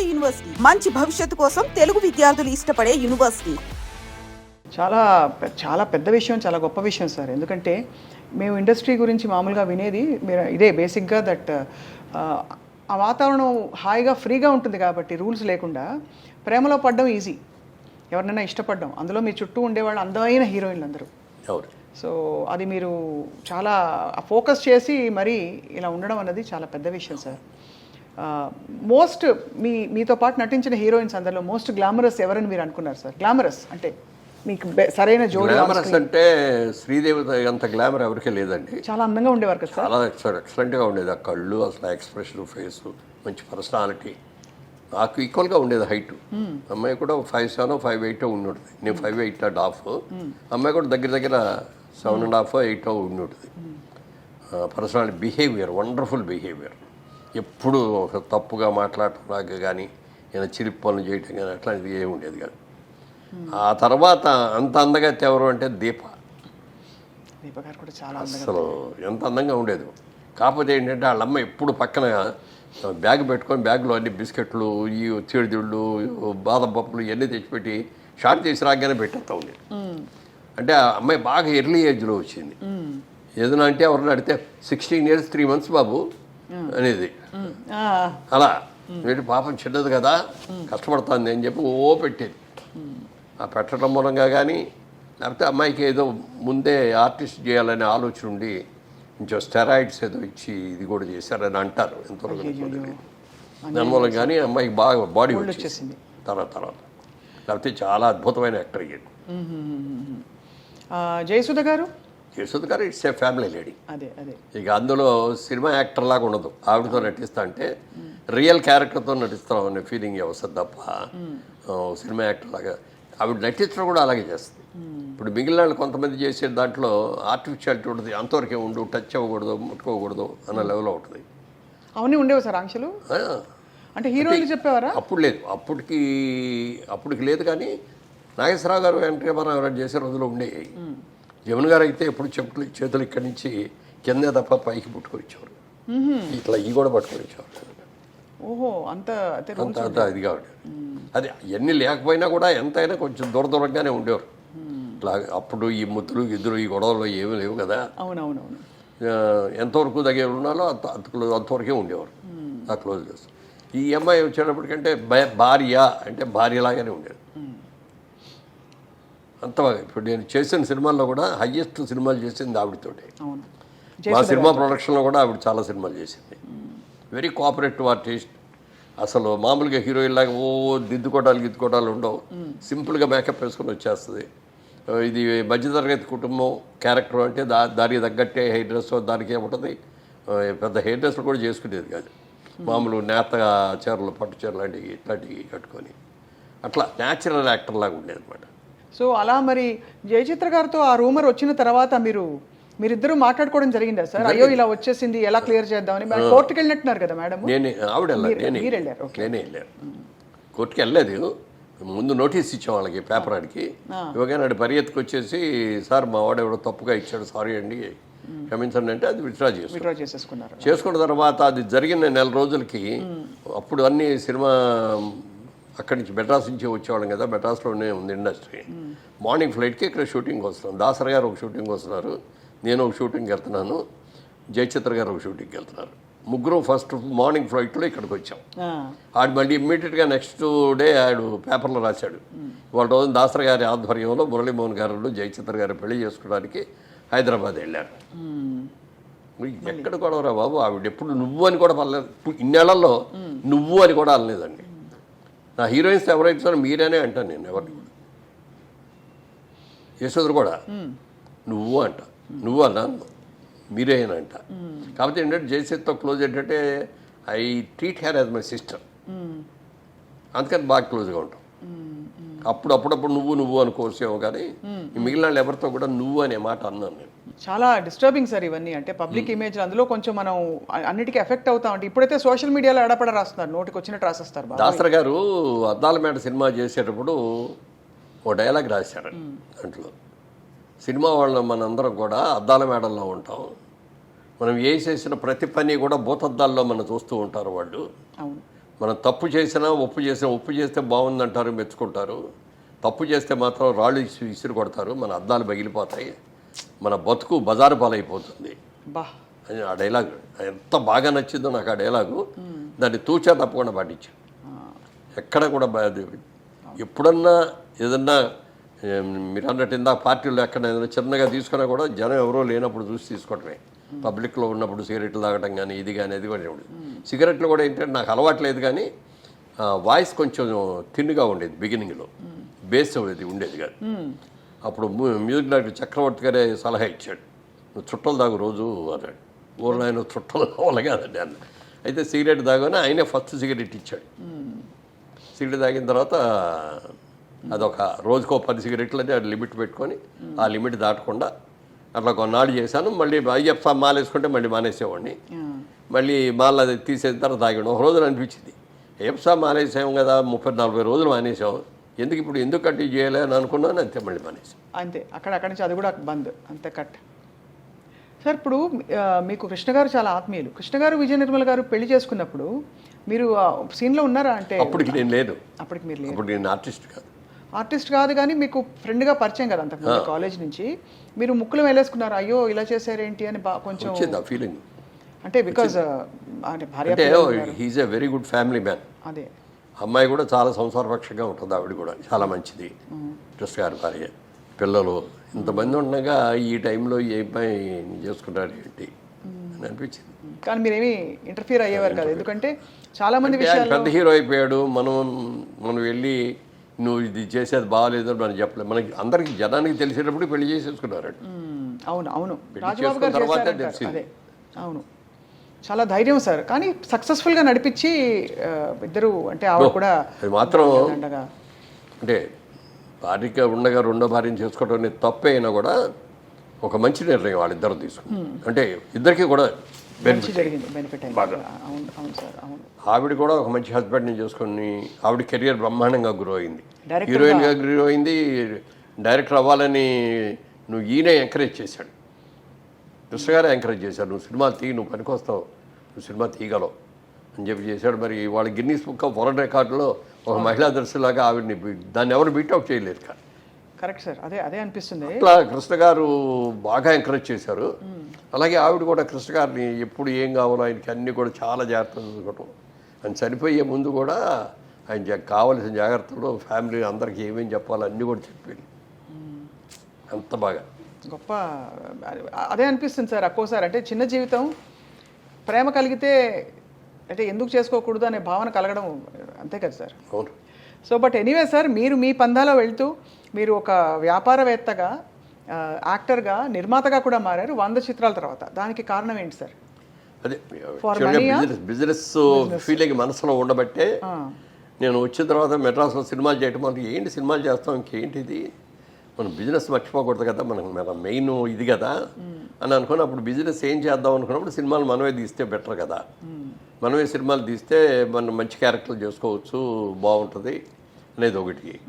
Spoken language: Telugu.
నాడు యూనివర్సిటీ. మంచి భవిష్యత్తు కోసం తెలుగు విద్యార్థులు ఇష్టపడే యూనివర్సిటీ. చాలా చాలా పెద్ద విషయం చాలా గొప్ప విషయం సార్. ఎందుకంటే మేము ఇండస్ట్రీ గురించి మామూలుగా వినేది మీరు ఇదే బేసిక్గా దట్ ఆ వాతావరణం హాయిగా ఫ్రీగా ఉంటుంది కాబట్టి రూల్స్ లేకుండా ప్రేమలో పడడం ఈజీ. ఎవరినైనా ఇష్టపడడం. అందులో మీ చుట్టూ ఉండేవాళ్ళు అందమైన హీరోయిన్లు అందరూ. అవును సో అది మీరు చాలా ఫోకస్ చేసి మరి ఇలా ఉండడం అన్నది చాలా పెద్ద విషయం సార్. మోస్ట్ మీ మీతో పాటు నటించిన హీరోయిన్స్ అందరిలో మోస్ట్ గ్లామరస్ ఎవరని మీరు అనుకున్నారు సార్ గ్లామరస్ అంటే మీకు సరైన జోడి గ్లామరస్. అంటే శ్రీదేవి అంత గ్లామర్ ఎవరికీ లేదండి. చాలా అందంగా ఉండేవారు కదా సార్ చాలా ఎక్సలెంట్ ఎక్సలెంట్గా ఉండేది. ఆ కళ్ళు అసలు ఎక్స్ప్రెషన్ ఫేస్ మంచి పర్సనాలిటీ నాకు ఈక్వల్గా ఉండేది హైట్ అమ్మాయి కూడా ఫైవ్ సెవెన్ ఫైవ్ ఎయిట్ ఉండి నేను ఫైవ్ ఎయిట్ అండ్ హాఫ్ అమ్మాయి కూడా దగ్గర దగ్గర సెవెన్ అండ్ హాఫ్ ఎయిట్ ఉండి ఉంటుంది పర్సనాలిటీ బిహేవియర్ వండర్ఫుల్ బిహేవియర్ ఎప్పుడు ఒక తప్పుగా మాట్లాడటం నాకు కానీ ఏదైనా చిరిపి పనులు చేయటం కానీ అట్లాంటిది ఏమి ఉండేది కాదు. ఆ తర్వాత అంత అందగత్తి ఎవరు అంటే దీప. అందంగా అసలు ఎంత అందంగా ఉండేది. కాకపోతే ఏంటంటే వాళ్ళ అమ్మ ఎప్పుడు పక్కన బ్యాగ్ పెట్టుకొని బ్యాగ్లో అన్ని బిస్కెట్లు ఈ చీడిదిళ్ళు బాదం పప్పులు ఇవన్నీ తెచ్చిపెట్టి షార్ట్ చేసి రాగానే పెట్టేస్తా ఉంది అంటే ఆ అమ్మాయి బాగా ఎర్లీ ఏజ్లో వచ్చింది. ఏదైనా అంటే ఎవరిని అడిగితే సిక్స్టీన్ ఇయర్స్ త్రీ మంత్స్ బాబు అనేది. అలా. వీటి పాపం చిన్నది కదా కష్టపడుతుంది అని చెప్పి ఓ పెట్టేది. ఆ పెట్టడం మూలంగా కానీ లేకపోతే అమ్మాయికి ఏదో ముందే ఆర్టిస్ట్ చేయాలనే ఆలోచన ఉండి కొంచెం స్టెరాయిడ్స్ ఏదో ఇచ్చి ఇది కూడా చేశారని అంటారు ఎంతవరకు దానివల్ల కానీ అమ్మాయికి బాగా బాడీ వచ్చేసింది. తర్వాత తర్వాత. లేకపోతే చాలా అద్భుతమైన యాక్టర్ అయ్యాడు. జయసుధ గారు? యశోద్ గారు ఇట్స్ ఏ ఫ్యామిలీ లేడీ. ఇక అందులో సినిమా యాక్టర్ లాగా ఉండదు. ఆవిడతో నటిస్తా అంటే రియల్ క్యారెక్టర్తో నటిస్తాం అనే ఫీలింగ్ వస్తుంది తప్ప సినిమా యాక్టర్ లాగా ఆవిడ నటించడం కూడా అలాగే చేస్తుంది. ఇప్పుడు మిగిలిన వాళ్ళు కొంతమంది చేసే దాంట్లో ఆర్టిఫిషియాలిటీ ఉంటుంది. అంతవరకే ఉండు టచ్ అవ్వకూడదు ముట్టుకోకూడదు అన్న లెవెల్లో ఉంటుంది అవన్నీ ఉండేవి సార్ ఆంక్షలు? అంటే హీరోయిన్లు చెప్పేవారా? అప్పుడు లేదు. అప్పటికి అప్పటికి లేదు కానీ నాగేశ్వరరావు గారు వెంకటరామారావు గారు చేసే రోజులు ఉండేవి. జమున గారు అయితే ఎప్పుడు చెప్పులు చేతులు ఇక్కడి నుంచి కిందే తప్ప పైకి పుట్టుకొని ఇచ్చేవారు ఇట్లా ఈ కూడా పట్టుకొని ఇచ్చేవారు ఓహో అంత అంత అంత ఇదిగా ఉండేది. అది ఎన్ని లేకపోయినా కూడా ఎంతైనా కొంచెం దూర దూరంగానే ఉండేవారు. ఇట్లా అప్పుడు ఈ ముద్దులు గిద్దులు ఈ గొడవలు ఏమీ లేవు కదా. అవునవునవును. ఎంతవరకు దగ్గర ఉన్నాలో అంత అంత క్లో- అంతవరకే ఉండేవారు. ఆ క్లోజ్ చేస్తారు ఈ అమ్మాయి వచ్చేటప్పటికంటే భార్య అంటే భార్యలాగానే ఉండేది. అంత ఇప్పుడు నేను చేసిన సినిమాల్లో కూడా హయ్యెస్ట్ సినిమాలు చేసింది ఆవిడతోటే. మా సినిమా ప్రొడక్షన్లో కూడా ఆవిడ చాలా సినిమాలు చేసింది. వెరీ కోఆపరేటివ్ ఆర్టిస్ట్ అసలు మామూలుగా హీరోయిన్ లాగా ఓ దిద్దుకోవడాలు గిద్దుకోవడాలు ఉండవు. సింపుల్గా మేకప్ వేసుకొని వచ్చేస్తుంది. ఇది మధ్యతరగతి కుటుంబం క్యారెక్టర్ అంటే దా దానికి తగ్గట్టే హెయిర్ డ్రెస్ దానికి ఏముంటుంది పెద్ద హెయిర్ డ్రెస్లు కూడా చేసుకునేది కాదు. మామూలు నేత చీరలు పట్టు చీరలు లాంటివి ఇట్లాంటివి కట్టుకొని. అట్లా న్యాచురల్ యాక్టర్ లాగా ఉండేది అనమాట సో అలా మరి జయచిత్ర గారితో ఆ రూమర్ వచ్చిన తర్వాత మీరు మీరిద్దరూ మాట్లాడుకోవడం జరిగిందా సార్? అయ్యో ఇలా వచ్చేసింది ఎలా క్లియర్ చేద్దామని? కోర్టుకి వెళ్ళినట్టున్నారు కదా మేడం. నేనే ఆవిడ మీరు- వెళ్ళారు, ఓకే. నేనే వెళ్ళాను. కోర్టుకి వెళ్ళలేదు ముందు నోటీస్ ఇచ్చాం వాళ్ళకి పేపర్ ఆడికి. ఇవ్వగానే ఆడి పరిగెత్తుకు వచ్చేసి సార్ మా వాడు ఎవడో తప్పుగా ఇచ్చాడు సారీ అండి. క్షమించండి అంటే అది విత్డ్రా చేసేసుకున్నారు. చేసుకున్న తర్వాత అది జరిగిన నెల రోజులకి అప్పుడు అన్ని సినిమా అక్కడి నుంచి మెడ్రాస్ నుంచి వచ్చేవాళ్ళం కదా మెడ్రాస్లోనే ఉంది ఇండస్ట్రీ. మార్నింగ్ ఫ్లైట్కి ఇక్కడ షూటింగ్ వస్తున్నాం. దాసర్ గారు ఒక షూటింగ్ వస్తున్నారు నేను ఒక షూటింగ్కి వెళ్తున్నాను జయచిత్ర గారు ఒక షూటింగ్కి వెళ్తున్నారు. ముగ్గురు ఫస్ట్ మార్నింగ్ ఫ్లైట్లో ఇక్కడికి వచ్చాం. ఆడు మళ్ళీ ఇమ్మీడియట్గా నెక్స్ట్ డే ఆడు పేపర్లో రాశాడు. వాళ్ళ రోజు దాసర్ గారి ఆధ్వర్యంలో మురళీమోహన్ గారు జయచిత్ర గారు పెళ్ళి చేసుకోవడానికి హైదరాబాద్ వెళ్ళారు. ఎక్కడ గొడవరా బాబు? ఆవిడ ఎప్పుడు నువ్వు అని కూడా పర్లేదు. ఇన్నేళ్ళలో నువ్వు అని కూడా అనలేదండి నా హీరోయిన్స్ ఎవరైతే సరే మీరేనే అంటాను నేను ఎవరిని కూడా. యశోదరు కూడా నువ్వు అంట. నువ్వు అన్నాను మీరే అని అంట. కాకపోతే ఏంటంటే జయసేత్తో క్లోజ్ ఏంటంటే I treat her as my sister. అందుకని బాగా క్లోజ్గా ఉంటాం. అప్పుడు అప్పుడప్పుడు నువ్వు నువ్వు అనుకోవచ్చేమో కానీ ఈ మిగిలిన వాళ్ళు ఎవరితో కూడా నువ్వు అనే మాట అన్నాను నేను. చాలా డిస్టర్బింగ్ సార్ ఇవన్నీ. అంటే పబ్లిక్ ఇమేజ్ అందులో కొంచెం మనం అన్నిటికీ ఎఫెక్ట్ అవుతా ఉంటే. ఇప్పుడైతే సోషల్ మీడియాలో ఎడపడ రాస్తున్నారు. నోటికి వచ్చినట్టు రాసేస్తారు దాసర్ గారు అద్దాల మేడ సినిమా చేసేటప్పుడు ఓ డైలాగ్ రాశారు దాంట్లో. సినిమా వాళ్ళం మనందరం కూడా అద్దాల మేడల్లో ఉంటాం. మనం ఏ చేసిన ప్రతి పని కూడా భూతద్దాల్లో మనం చూస్తూ ఉంటారు వాళ్ళు. అవును. మనం తప్పు చేసినా ఒప్పు చేసినా ఒప్పు చేస్తే బాగుందంటారు మెచ్చుకుంటారు. తప్పు చేస్తే మాత్రం రాళ్ళు ఇసి విసిరి కొడతారు. మన అద్దాలు పగిలిపోతాయి మన బతుకు బజారు పాలైపోతుంది. అని ఆ డైలాగ్ ఎంత బాగా నచ్చిందో నాకు ఆ డైలాగు. దాన్ని తూచా తప్పకుండా పాటించాను ఎక్కడ కూడా ఎప్పుడన్నా ఏదన్నా మీరు అన్నట్టు ఇందాక పార్టీలో ఎక్కడ ఏదైనా చిన్నగా తీసుకున్నా కూడా జనం ఎవరో లేనప్పుడు చూసి తీసుకోవటమే. పబ్లిక్లో ఉన్నప్పుడు సిగరెట్లు తాగటం కానీ ఇది కానీ అది కూడా సిగరెట్లు కూడా ఏంటంటే నాకు అలవాటు లేదు కానీ వాయిస్ కొంచెం తిన్నుగా ఉండేది బిగినింగ్లో. బేస్ అది ఉండేది కాదు. అప్పుడు మ్యూ- మ్యూజిక్ డైరెక్టర్ చక్రవర్తి గారే సలహా ఇచ్చాడు. నువ్వు చుట్టలు తాగు రోజు అన్నాడు. ఊళ్ళో ఆయన చుట్టలు కావాలి కాదండి అన్న అయితే సిగరెట్ తాగానే ఆయనే ఫస్ట్ సిగరెట్ ఇచ్చాడు. సిగరెట్ తాగిన తర్వాత అదొక రోజుకో పది సిగరెట్లు అది లిమిట్ పెట్టుకొని ఆ లిమిట్ దాటకుండా అట్లా కొన్నాళ్ళు చేశాను. మళ్ళీ అయ్యప్ప మాలేసుకుంటే మళ్ళీ మానేసేవాడిని. మళ్ళీ మాల అది తీసేసిన తర్వాత తాగాడు. ఒక రోజున అనిపించింది. అయ్యప్ప మానేసాం కదా ముప్పై నలభై రోజులు మానేసాం ఎందుకు ఇప్పుడు ఎందుకు కంటిన్యూ చేయలే అని అనుకున్నాను అంతే మళ్ళీ మానేసాం అంతే. అక్కడ అక్కడి నుంచి అది కూడా బంద్ అంతే కట్. సార్ ఇప్పుడు మీకు కృష్ణ గారు చాలా ఆత్మీయులు. కృష్ణ గారు విజయ నిర్మల్ గారు పెళ్ళి చేసుకున్నప్పుడు మీరు ఆ సీన్లో ఉన్నారా అంటే? అప్పటికి నేను లేను. అప్పటికి మీరు అప్పుడు నేను ఆర్టిస్ట్ కాదు. ఆర్టిస్ట్ కాదు కానీ మీకు ఫ్రెండ్గా పరిచయం కదా అంతకుముందు కాలేజ్ నుంచి. మీరు ముక్కులు వేలేసుకున్నారు అయ్యో ఇలా చేశారేంటి అని కొంచెం ఫీలింగ్. అంటే బికాజ్ అంటే భార్య అంటే. He's a very good family man అదే. అమ్మాయి కూడా చాలా సంసారపక్షంగా ఉంటుంది ఆవిడ కూడా చాలా మంచిది. ట్రస్ట్ గారి భార్య పిల్లలు ఇంతమంది ఉండగా ఈ టైంలో ఏ అమ్మాయి చేసుకుంటారు ఏంటి అని అనిపించింది. కానీ మీరేమి ఇంటర్ఫియర్ అయ్యేవారు కదా. ఎందుకంటే చాలా మంది పెద్ద హీరో అయిపోయాడు. మనం మనం వెళ్ళి నువ్వు ఇది చేసేది బాగాలేదు మనం చెప్పలేదు మనకి అందరికి జనానికి తెలిసేటప్పుడు పెళ్ళి చేసేసుకున్నారు. అవును అవును. పెళ్ళి చేసుకున్న తర్వాతే. తెలిసింది. అవును. చాలా ధైర్యం సార్. కానీ సక్సెస్ఫుల్గా నడిపించి ఇద్దరు అంటే ఆవిడ కూడా అది మాత్రం అంటే భార్యగా ఉండగా రెండో భార్యను చేసుకోవడం అనేది తప్పే అయినా కూడా ఒక మంచి నిర్ణయం వాళ్ళిద్దరు తీసుకుని అంటే ఇద్దరికి కూడా ఆవిడ కూడా ఒక మంచి హస్బెండ్ని చేసుకొని ఆవిడ కెరియర్ బ్రహ్మాండంగా గ్రో అయింది. హీరోయిన్గా గ్రో అయింది డైరెక్టర్ అవ్వాలని నువ్వు ఈయనే ఎంకరేజ్ చేశాడు. కృష్ణ గారే ఎంకరేజ్ చేశాడు నువ్వు సినిమా తీ నువ్వు పనికొస్తావు. నువ్వు సినిమా తీయగలవు. అని చెప్పి చేశాడు. మరి వాళ్ళ గిన్నీస్ బుక్ ఆఫ్ వరల్డ్ రికార్డులో ఒక మహిళా దర్శిలాగా ఆవిడని దాన్ని ఎవరు బీట్అవుట్ చేయలేరు కానీ. Correct sir. అదే అదే అనిపిస్తుంది. అట్లా కృష్ణ గారు బాగా ఎంకరేజ్ చేశారు. అలాగే ఆవిడ కూడా కృష్ణ గారిని ఎప్పుడు ఏం కావాలో ఆయనకి అన్నీ కూడా చాలా జాగ్రత్తలు చూసుకోవటం. ఆయన చనిపోయే ముందు కూడా ఆయన కావలసిన జాగ్రత్తలు ఫ్యామిలీ అందరికీ ఏమేమి చెప్పాలో అన్నీ కూడా చెప్పాడు అంత బాగా. గొప్ప అదే అనిపిస్తుంది సార్. ఒక్కోసారి అంటే చిన్న జీవితం ప్రేమ కలిగితే అంటే ఎందుకు చేసుకోకూడదు అనే భావన కలగడం అంతే కదా సార్. అవును. సో బట్ ఎనీవే సార్ మీరు మీ పందాలో వెళ్తూ మీరు ఒక వ్యాపారవేత్తగా యాక్టర్గా నిర్మాతగా కూడా మారారు వంద చిత్రాల తర్వాత. దానికి కారణం ఏంటి సార్? అదే? బిజినెస్ ఫీలింగ్ మనసులో ఉండబట్టే నేను వచ్చిన తర్వాత మెడ్రాస్లో సినిమాలు చేయటం అంటే ఏంటి సినిమాలు చేస్తాం ఇంకేంటి ఇది? మనం బిజినెస్ మర్చిపోకూడదు కదా మనం మన మెయిన్ ఇది కదా అని అనుకుని అప్పుడు బిజినెస్ ఏం చేద్దాం అనుకున్నప్పుడు సినిమాలు మనమే తీస్తే బెటర్ కదా. మనమే సినిమాలు తీస్తే మనం మంచి క్యారెక్టర్లు చేసుకోవచ్చు బాగుంటుంది అనేది ఒకటి.